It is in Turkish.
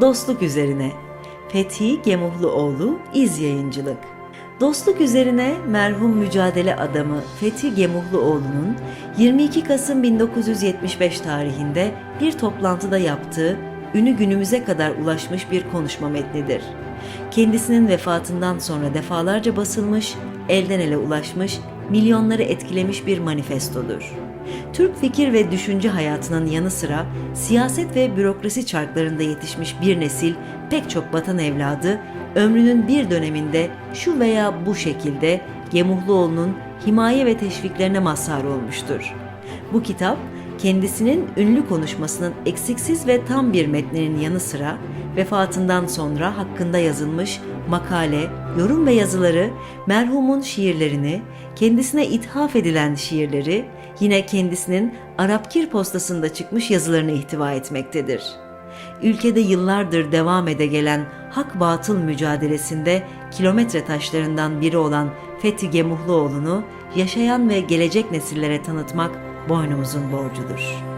Dostluk üzerine. Fethi Gemuhluoğlu İz Yayıncılık. Dostluk üzerine merhum mücadele adamı Fethi Gemuhluoğlu'nun 22 Kasım 1975 tarihinde bir toplantıda yaptığı ünü günümüze kadar ulaşmış bir konuşma metnidir. Kendisinin vefatından sonra defalarca basılmış, elden ele ulaşmış, milyonları etkilemiş bir manifestodur. Türk fikir ve düşünce hayatının yanı sıra siyaset ve bürokrasi çarklarında yetişmiş bir nesil pek çok vatan evladı ömrünün bir döneminde şu veya bu şekilde Gemuhluoğlu'nun himaye ve teşviklerine mazhar olmuştur. Bu kitap kendisinin ünlü konuşmasının eksiksiz ve tam bir metninin yanı sıra vefatından sonra hakkında yazılmış makale, yorum ve yazıları, merhumun şiirlerini, kendisine ithaf edilen şiirleri, yine kendisinin Arapkir postasında çıkmış yazılarını ihtiva etmektedir. Ülkede yıllardır devam ede gelen hak batıl mücadelesinde kilometre taşlarından biri olan Fethi Gemuhluoğlu'nu yaşayan ve gelecek nesillere tanıtmak boynumuzun borcudur.